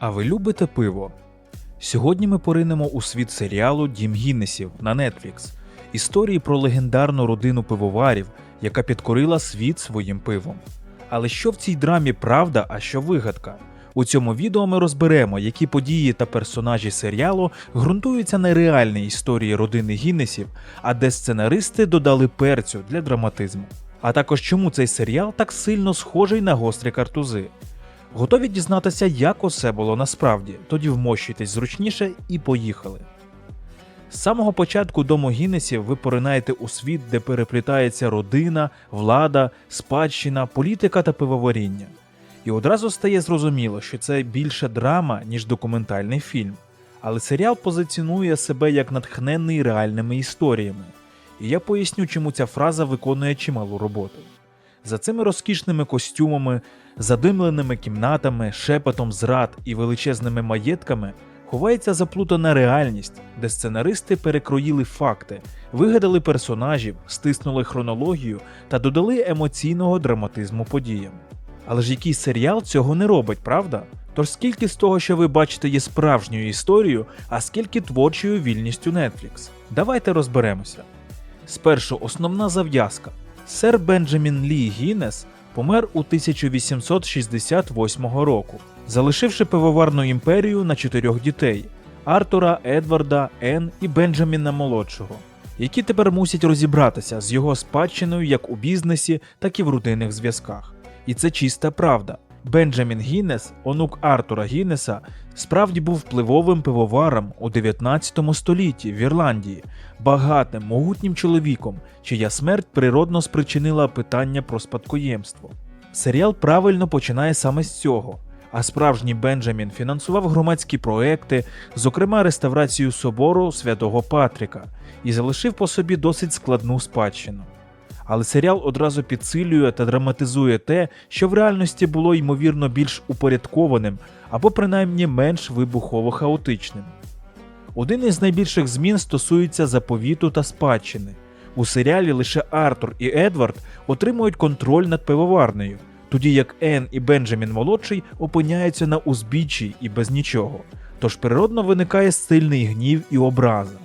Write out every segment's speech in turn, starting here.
А ви любите пиво? Сьогодні ми поринемо у світ серіалу Дім Гіннесів на Netflix. Історії про легендарну родину пивоварів, яка підкорила світ своїм пивом. Але що в цій драмі правда, а що вигадка? У цьому відео ми розберемо, які події та персонажі серіалу ґрунтуються на реальній історії родини Гіннесів, а де сценаристи додали перцю для драматизму. А також чому цей серіал так сильно схожий на гострі картузи. Готові дізнатися, як усе було насправді, тоді вмощуйтесь зручніше і поїхали. З самого початку дому Гіннесів ви поринаєте у світ, де переплітається родина, влада, спадщина, політика та пивоваріння. І одразу стає зрозуміло, що це більше драма, ніж документальний фільм. Але серіал позиціонує себе як натхнений реальними історіями. І я поясню, чому ця фраза виконує чималу роботу. За цими розкішними костюмами, задимленими кімнатами, шепотом зрад і величезними маєтками ховається заплутана реальність, де сценаристи перекроїли факти, вигадали персонажів, стиснули хронологію та додали емоційного драматизму подіям. Але ж який серіал цього не робить, правда? Тож скільки з того, що ви бачите, є справжньою історією, а скільки творчою вільністю Netflix? Давайте розберемося. Спершу основна зав'язка. Сер Бенджамін Лі Гіннес помер у 1868 року, залишивши пивоварну імперію на чотирьох дітей Артура, Едварда, Ен і Бенджаміна молодшого, які тепер мусять розібратися з його спадщиною як у бізнесі, так і в родинних зв'язках. І це чиста правда. Бенджамін Гіннес, онук Артура Гіннеса, справді був впливовим пивоваром у 19 столітті в Ірландії, багатим, могутнім чоловіком, чия смерть природно спричинила питання про спадкоємство. Серіал правильно починає саме з цього. А справжній Бенджамін фінансував громадські проекти, зокрема реставрацію собору святого Патріка, і залишив по собі досить складну спадщину. Але серіал одразу підсилює та драматизує те, що в реальності було ймовірно більш упорядкованим або принаймні менш вибухово хаотичним. Один із найбільших змін стосується заповіту та спадщини. У серіалі лише Артур і Едвард отримують контроль над пивоварнею, тоді як Енн і Бенджамін молодший опиняються на узбіччі і без нічого. Тож природно виникає сильний гнів і образа.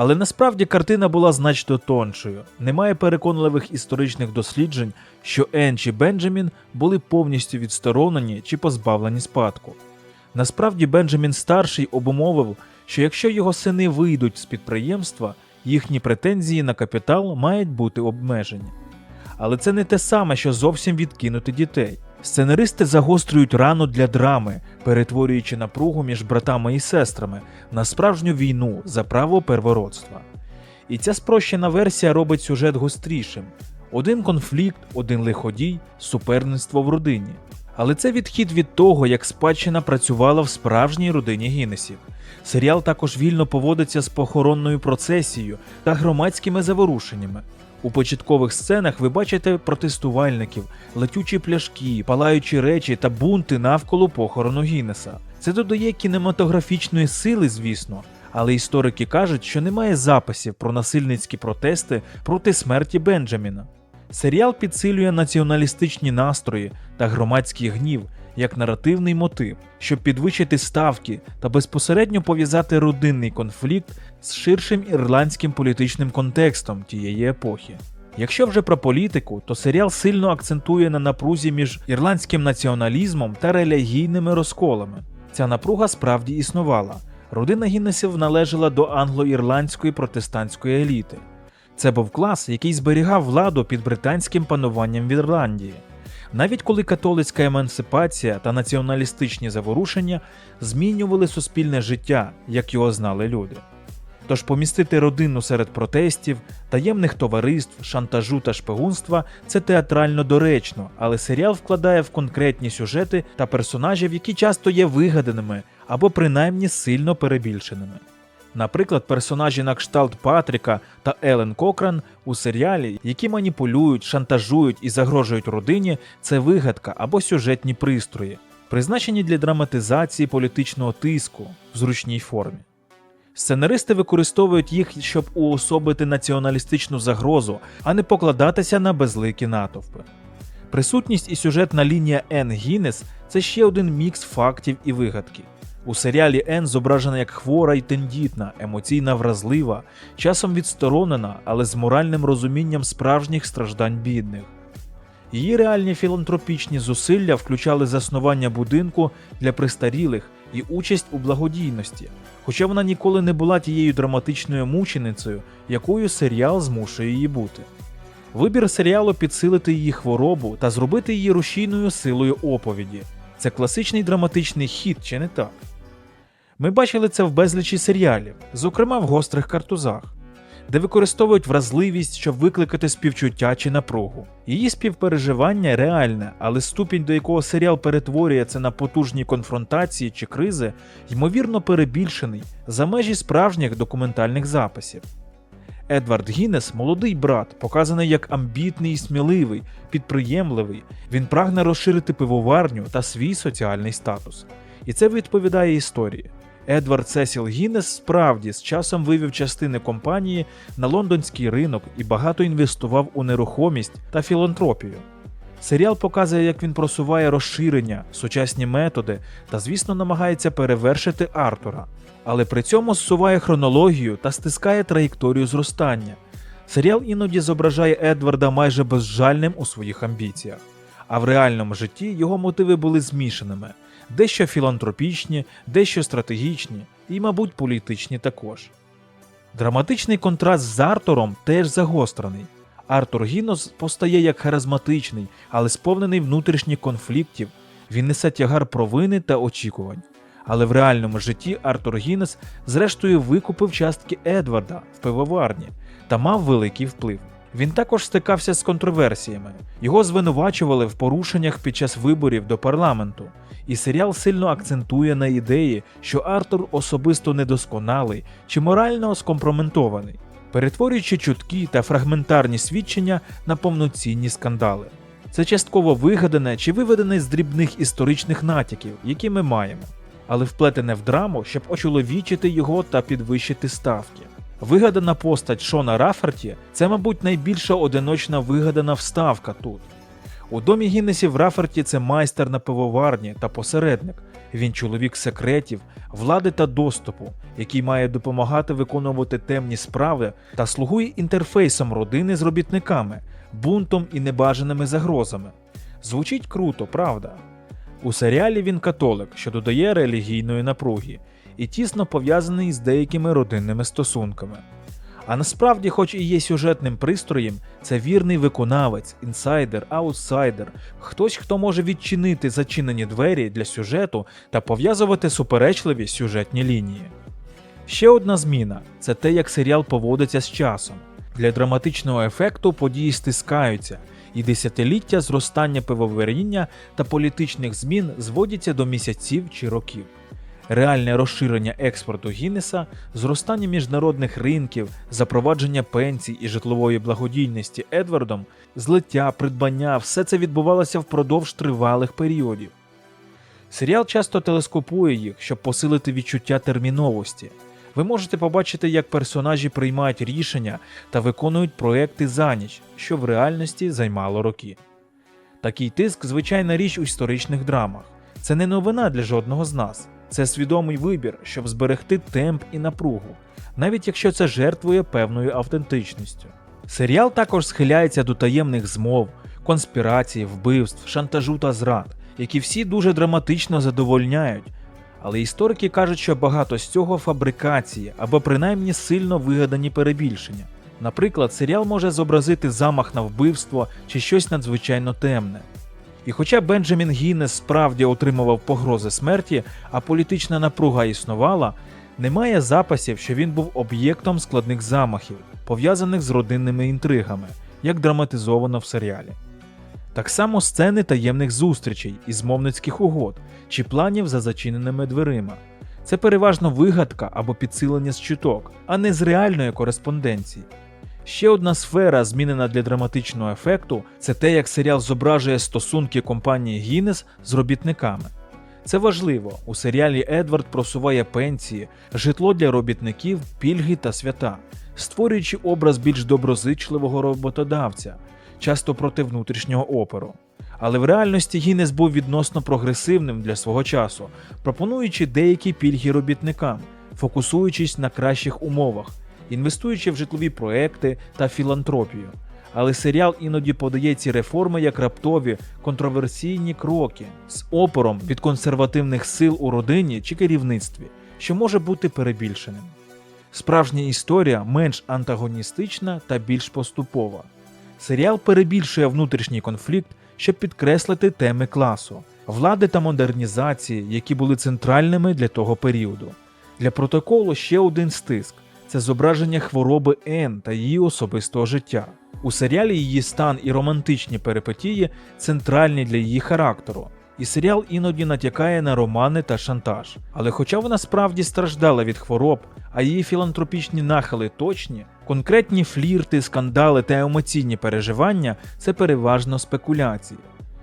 Але насправді картина була значно тоншою. Немає переконливих історичних досліджень, що Енн чи Бенджамін були повністю відсторонені чи позбавлені спадку. Насправді Бенджамін старший обумовив, що якщо його сини вийдуть з підприємства, їхні претензії на капітал мають бути обмежені. Але це не те саме, що зовсім відкинути дітей. Сценаристи загострюють рану для драми, перетворюючи напругу між братами і сестрами на справжню війну за право первородства. І ця спрощена версія робить сюжет гострішим: один конфлікт, один лиходій, суперництво в родині. Але це відхід від того, як спадщина працювала в справжній родині Гіннесів. Серіал також вільно поводиться з похоронною процесією та громадськими заворушеннями. У початкових сценах ви бачите протестувальників, летючі пляшки, палаючі речі та бунти навколо похорону Гіннеса. Це додає кінематографічної сили, звісно, але історики кажуть, що немає записів про насильницькі протести проти смерті Бенджаміна. Серіал підсилює націоналістичні настрої та громадський гнів як наративний мотив, щоб підвищити ставки та безпосередньо пов'язати родинний конфлікт з ширшим ірландським політичним контекстом тієї епохи. Якщо вже про політику, то серіал сильно акцентує на напрузі між ірландським націоналізмом та релігійними розколами. Ця напруга справді існувала. Родина Гіннесів належала до англо-ірландської протестантської еліти. Це був клас, який зберігав владу під британським пануванням в Ірландії. Навіть коли католицька емансипація та націоналістичні заворушення змінювали суспільне життя, як його знали люди. Тож помістити родину серед протестів, таємних товариств, шантажу та шпигунства це театрально доречно, але серіал вкладає в конкретні сюжети та персонажів, які часто є вигаданими або принаймні сильно перебільшеними. Наприклад, персонажі на кшталт Патріка та Елен Кокран у серіалі, які маніпулюють, шантажують і загрожують родині, це вигадка або сюжетні пристрої, призначені для драматизації політичного тиску в зручній формі. Сценаристи використовують їх, щоб уособити націоналістичну загрозу, а не покладатися на безликі натовпи. Присутність і сюжетна лінія Енн Гіннес – це ще один мікс фактів і вигадки. У серіалі Ен зображена як хвора й тендітна, емоційна вразлива, часом відсторонена, але з моральним розумінням справжніх страждань бідних. Її реальні філантропічні зусилля включали заснування будинку для престарілих і участь у благодійності, хоча вона ніколи не була тією драматичною мученицею, якою серіал змушує її бути. Вибір серіалу підсилити її хворобу та зробити її рушійною силою оповіді. Це класичний драматичний хід, чи не так? Ми бачили це в безлічі серіалів, зокрема в гострих картузах, де використовують вразливість, щоб викликати співчуття чи напругу. Її співпереживання реальне, але ступінь, до якого серіал перетворює це на потужні конфронтації чи кризи, ймовірно перебільшений за межі справжніх документальних записів. Едвард Гіннес – молодий брат, показаний як амбітний і сміливий, підприємливий. Він прагне розширити пивоварню та свій соціальний статус. І це відповідає історії. Едвард Сесіл Гіннес справді з часом вивів частини компанії на лондонський ринок і багато інвестував у нерухомість та філантропію. Серіал показує, як він просуває розширення, сучасні методи та, звісно, намагається перевершити Артура, але при цьому зсуває хронологію та стискає траєкторію зростання. Серіал іноді зображає Едварда майже безжальним у своїх амбіціях, а в реальному житті його мотиви були змішаними, дещо філантропічні, дещо стратегічні і, мабуть, політичні також. Драматичний контраст з Артуром теж загострений. Артур Гінос постає як харизматичний, але сповнений внутрішніх конфліктів. Він несе тягар провини та очікувань. Але в реальному житті Артур Гіннес зрештою викупив частки Едварда в пивоварні та мав великий вплив. Він також стикався з контроверсіями. Його звинувачували в порушеннях під час виборів до парламенту, і серіал сильно акцентує на ідеї, що Артур особисто недосконалий чи морально скомпроментований, перетворюючи чуткі та фрагментарні свідчення на повноцінні скандали. Це частково вигадане чи виведене з дрібних історичних натяків, які ми маємо, але вплетене в драму, щоб очоловічити його та підвищити ставки. Вигадана постать Шона Раферті це, мабуть, найбільша одиночна вигадана вставка тут. У домі Гіннесів Раферті це майстер на пивоварні та посередник. Він чоловік секретів, влади та доступу, який має допомагати виконувати темні справи та слугує інтерфейсом родини з робітниками, бунтом і небажаними загрозами. Звучить круто, правда? У серіалі він католик, що додає релігійної напруги, і тісно пов'язаний з деякими родинними стосунками. А насправді, хоч і є сюжетним пристроєм, це вірний виконавець, інсайдер, аутсайдер, хтось, хто може відчинити зачинені двері для сюжету та пов'язувати суперечливі сюжетні лінії. Ще одна зміна це те, як серіал поводиться з часом. Для драматичного ефекту події стискаються, і десятиліття зростання пивоваріння та політичних змін зводяться до місяців чи років. Реальне розширення експорту Гіннеса, зростання міжнародних ринків, запровадження пенсій і житлової благодійності Едвардом, злиття, придбання все це відбувалося впродовж тривалих періодів. Серіал часто телескопує їх, щоб посилити відчуття терміновості. Ви можете побачити, як персонажі приймають рішення та виконують проекти за ніч, що в реальності займало роки. Такий тиск звичайна річ у історичних драмах. Це не новина для жодного з нас. Це свідомий вибір, щоб зберегти темп і напругу, навіть якщо це жертвує певною автентичністю. Серіал також схиляється до таємних змов, конспірацій, вбивств, шантажу та зрад, які всі дуже драматично задовольняють. Але історики кажуть, що багато з цього фабрикації або принаймні сильно вигадані перебільшення. Наприклад, серіал може зобразити замах на вбивство чи щось надзвичайно темне. І хоча Бенджамін Гіннес справді отримував погрози смерті, а політична напруга існувала, немає записів, що він був об'єктом складних замахів, пов'язаних з родинними інтригами, як драматизовано в серіалі. Так само сцени таємних зустрічей і змовницьких угод чи планів за зачиненими дверима. Це переважно вигадка або підсилення з чуток, а не з реальної кореспонденції. Ще одна сфера, змінена для драматичного ефекту, це те, як серіал зображує стосунки компанії Гіннес з робітниками. Це важливо. У серіалі Едвард просуває пенсії, житло для робітників, пільги та свята, створюючи образ більш доброзичливого роботодавця, часто проти внутрішнього опору. Але в реальності Гіннес був відносно прогресивним для свого часу, пропонуючи деякі пільги робітникам, фокусуючись на кращих умовах, інвестуючи в житлові проекти та філантропію. Але серіал іноді подає ці реформи як раптові контроверсійні кроки з опором від консервативних сил у родині чи керівництві, що може бути перебільшеним. Справжня історія менш антагоністична та більш поступова. Серіал перебільшує внутрішній конфлікт, щоб підкреслити теми класу, влади та модернізації, які були центральними для того періоду. Для протоколу ще один стиск це зображення хвороби Ен та її особистого життя. У серіалі її стан і романтичні перипетії центральні для її характеру. І серіал іноді натякає на романи та шантаж. Але хоча вона справді страждала від хвороб, а її філантропічні нахили точні, конкретні флірти, скандали та емоційні переживання це переважно спекуляції.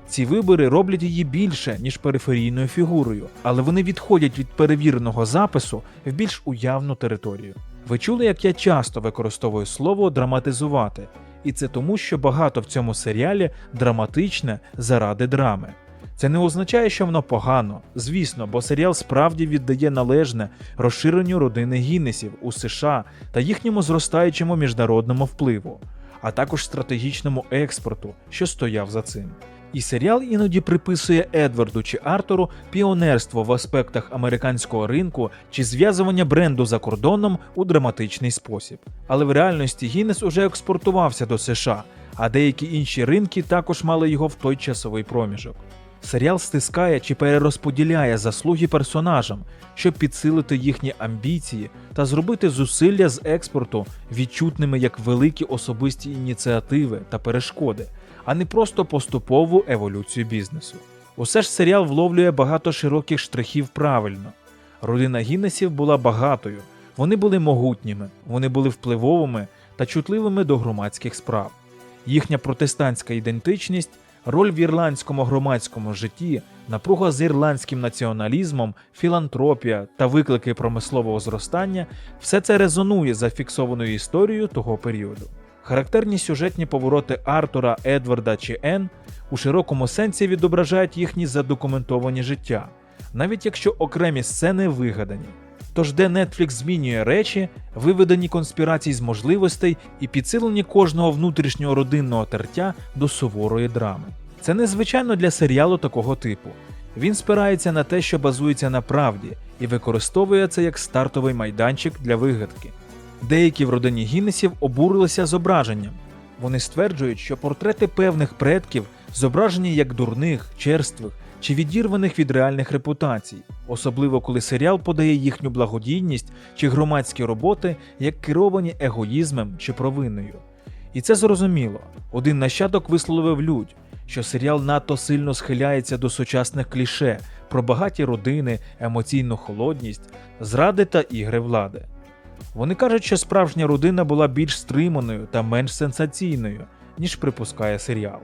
Ці вибори роблять її більше, ніж периферійною фігурою, але вони відходять від перевіреного запису в більш уявну територію. Ви чули, як я часто використовую слово драматизувати, і це тому, що багато в цьому серіалі драматичне заради драми. Це не означає, що воно погано, звісно, бо серіал справді віддає належне розширенню родини Гіннесів у США та їхньому зростаючому міжнародному впливу, а також стратегічному експорту, що стояв за цим. І серіал іноді приписує Едварду чи Артуру піонерство в аспектах американського ринку чи зв'язування бренду за кордоном у драматичний спосіб. Але в реальності Гіннес уже експортувався до США, а деякі інші ринки також мали його в той часовий проміжок. Серіал стискає чи перерозподіляє заслуги персонажам, щоб підсилити їхні амбіції та зробити зусилля з експорту відчутними як великі особисті ініціативи та перешкоди, а не просто поступову еволюцію бізнесу. Усе ж серіал вловлює багато широких штрихів правильно. Родина Гіннесів була багатою, вони були могутніми, вони були впливовими та чутливими до громадських справ. Їхня протестантська ідентичність роль в ірландському громадському житті, напруга з ірландським націоналізмом, філантропія та виклики промислового зростання все це резонує за фіксованою історією того періоду. Характерні сюжетні повороти Артура, Едварда чи Ен у широкому сенсі відображають їхні задокументовані життя, навіть якщо окремі сцени вигадані. Тож, де Netflix змінює речі, виведені конспірації з можливостей і підсилені кожного внутрішнього родинного тертя до суворої драми. Це незвичайно для серіалу такого типу. Він спирається на те, що базується на правді, і використовує це як стартовий майданчик для вигадки. Деякі в родині Гіннесів обурилися зображенням. Вони стверджують, що портрети певних предків зображені як дурних, черствих чи відірваних від реальних репутацій, особливо коли серіал подає їхню благодійність чи громадські роботи як керовані егоїзмом чи провиною. І це зрозуміло. Один нащадок висловив людь, що серіал надто сильно схиляється до сучасних кліше про багаті родини, емоційну холодність, зради та ігри влади. Вони кажуть, що справжня родина була більш стриманою та менш сенсаційною, ніж припускає серіал.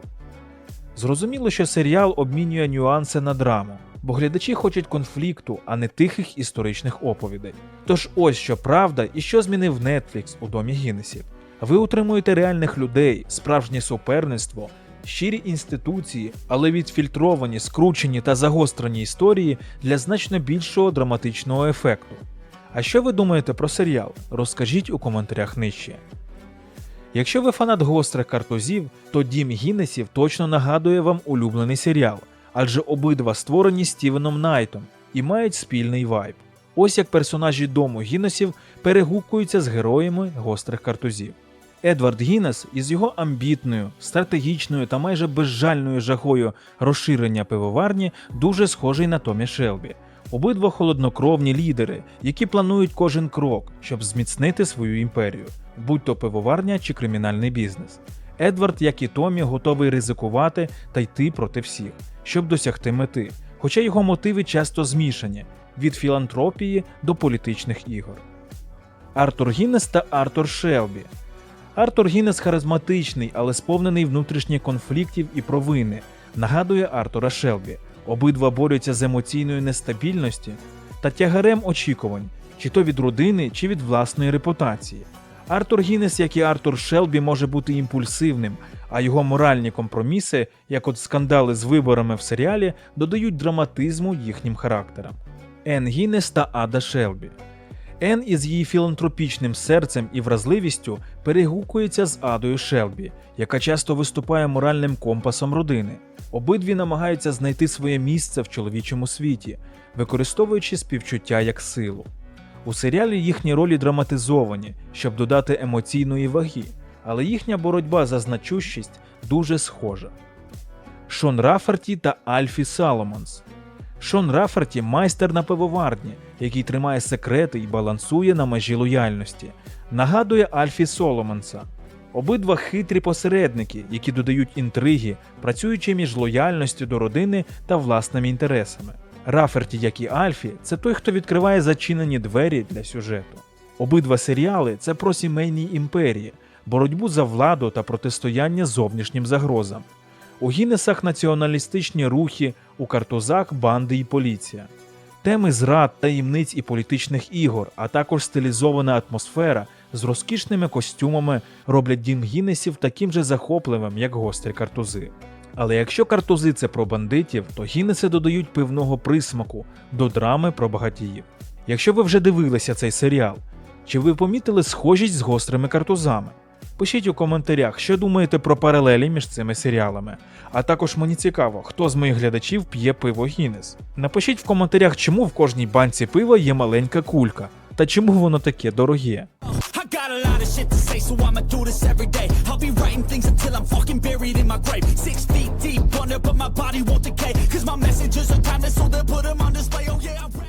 Зрозуміло, що серіал обмінює нюанси на драму, бо глядачі хочуть конфлікту, а не тихих історичних оповідей. Тож ось що правда і що змінив Netflix у домі Гіннесів. Ви утримуєте реальних людей, справжнє суперництво, щирі інституції, але відфільтровані, скручені та загострені історії для значно більшого драматичного ефекту. А що ви думаєте про серіал? Розкажіть у коментарях нижче. Якщо ви фанат гострих картузів, то Дім Гіннесів точно нагадує вам улюблений серіал, адже обидва створені Стівеном Найтом і мають спільний вайб. Ось як персонажі дому Гіннесів перегукуються з героями гострих картузів. Едвард Гіннес із його амбітною, стратегічною та майже безжальною жагою розширення пивоварні дуже схожий на Томі Шелбі. Обидва холоднокровні лідери, які планують кожен крок, щоб зміцнити свою імперію, будь то пивоварня чи кримінальний бізнес. Едвард, як і Томі, готовий ризикувати та йти проти всіх, щоб досягти мети, хоча його мотиви часто змішані від філантропії до політичних ігор. Артур Гіннес та Артур Шелбі. Артур Гіннес харизматичний, але сповнений внутрішніх конфліктів і провини, нагадує Артура Шелбі. Обидва борються з емоційною нестабільності та тягарем очікувань, чи то від родини, чи від власної репутації. Артур Гіннес, як і Артур Шелбі, може бути імпульсивним, а його моральні компроміси, як от скандали з виборами в серіалі, додають драматизму їхнім характерам. Ен Гіннес та Ада Шелбі. Ен із її філантропічним серцем і вразливістю перегукується з Адою Шелбі, яка часто виступає моральним компасом родини. Обидві намагаються знайти своє місце в чоловічому світі, використовуючи співчуття як силу. У серіалі їхні ролі драматизовані, щоб додати емоційної ваги, але їхня боротьба за значущість дуже схожа. Шон Раферті та Альфі Саломонс. Шон Раферті майстер на пивоварні, який тримає секрети і балансує на межі лояльності. Нагадує Альфі Соломонса. Обидва хитрі посередники, які додають інтриги, працюючи між лояльністю до родини та власними інтересами. Раферті, як і Альфі, це той, хто відкриває зачинені двері для сюжету. Обидва серіали це про сімейні імперії, боротьбу за владу та протистояння зовнішнім загрозам. У Гіннесах націоналістичні рухи, у картузах банди і поліція. Теми зрад, таємниць і політичних ігор, а також стилізована атмосфера з розкішними костюмами роблять дім Гіннесів таким же захопливим, як гострі картузи. Але якщо картузи це про бандитів, то Гіннеси додають пивного присмаку до драми про багатіїв. Якщо ви вже дивилися цей серіал, чи ви помітили схожість з гострими картузами? Пишіть у коментарях, що думаєте про паралелі між цими серіалами. А також мені цікаво, хто з моїх глядачів п'є пиво Гіннес. Напишіть в коментарях, чому в кожній банці пива є маленька кулька, та чому воно таке. Oh I'm